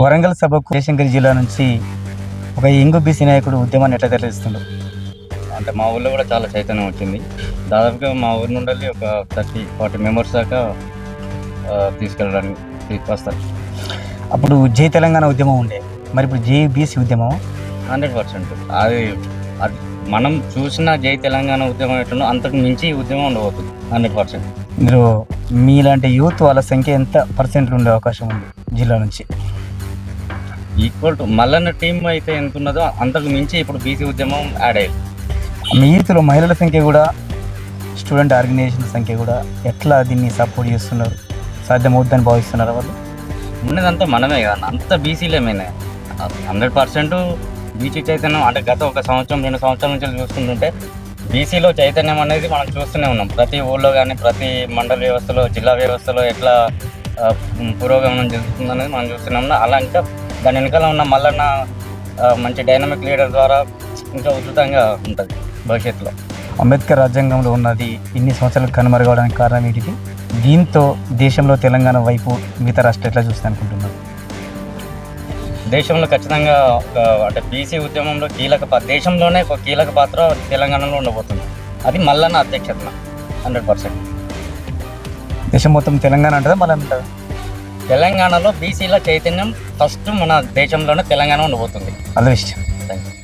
వరంగల్ సభకు జయశంకర్ జిల్లా నుంచి ఒక యంగ్ బీసీ నాయకుడు ఉద్యమాన్ని ఎట్లా తెలియజేస్తుండ్రు అంటే మా ఊళ్ళో కూడా చాలా చైతన్యం వచ్చింది. దాదాపుగా మా ఊరి నుండి ఒక థర్టీ ఫార్టీ మెంబర్స్ దాకా తీసుకెళ్ళడానికి తీసుకొస్తారు. అప్పుడు జై తెలంగాణ ఉద్యమం ఉండే. మరి ఇప్పుడు జై బీసీ ఉద్యమం? Hundred percent. అది అది మనం చూసిన జై తెలంగాణ ఉద్యమం ఎట్లుందో అంతకు మించి ఉద్యమం ఉండబోతుంది హండ్రెడ్ పర్సెంట్. మీరు మీలాంటి యూత్ వాళ్ళ సంఖ్య ఎంత పర్సెంట్లు ఉండే అవకాశం ఉంది జిల్లా నుంచి? ఈక్వల్ టు మల్లన్న టీం అయితే ఎంత ఉన్నదో అంతకు మించి ఇప్పుడు బీసీ ఉద్యమం యాడ్ అయ్యింది మీ యూత్లో మహిళల సంఖ్య కూడా స్టూడెంట్ ఆర్గనైజేషన్ సంఖ్య కూడా ఎట్లా దీన్ని సపోర్ట్ చేస్తున్నారు? సాధ్యమవుద్దని భావిస్తున్నారు వాళ్ళు? ఉన్నదంతా మనమే కదా అంత బీసీలేమైనా హండ్రెడ్ పర్సెంట్ బీసీ చైతన్యం అంటే గత ఒక సంవత్సరం రెండు సంవత్సరాల నుంచి చూస్తుంటుంటే బీసీలో చైతన్యం అనేది మనం చూస్తూనే ఉన్నాం. ప్రతి ఊళ్ళో కానీ ప్రతి మండల వ్యవస్థలో జిల్లా వ్యవస్థలో ఎట్లా పురోగమనం జరుగుతుంది అనేది మనం చూస్తూనే ఉన్నాం. అలా ఇంకా దాని వెనకాల ఉన్న మల్లన్న మంచి డైనమిక్ లీడర్ ద్వారా ఇంకా ఉధృతంగా ఉంటుంది భవిష్యత్తులో. అంబేద్కర్ రాజ్యాంగంలో ఉన్నది ఇన్ని సంవత్సరాలు కనుమరుగవడానికి కారణం ఏంటిది? దీంతో దేశంలో తెలంగాణ వైపు మిగతా రాష్ట్రం ఎట్లా చూస్తుంది అనుకుంటున్నారు? దేశంలో ఖచ్చితంగా ఒక అంటే బీసీ ఉద్యమంలో కీలక దేశంలోనే ఒక కీలక పాత్ర తెలంగాణలో ఉండబోతుంది. అది మల్లన్న అధ్యక్షతన హండ్రెడ్ పర్సెంట్. దేశం మొత్తం తెలంగాణ అంటారా మళ్ళీ అంటారా తెలంగాణలో బీసీల చైతన్యం ఫస్ట్ మన దేశంలోనే తెలంగాణ ఉండబోతుంది అదే విషయం థ్యాంక్ యూ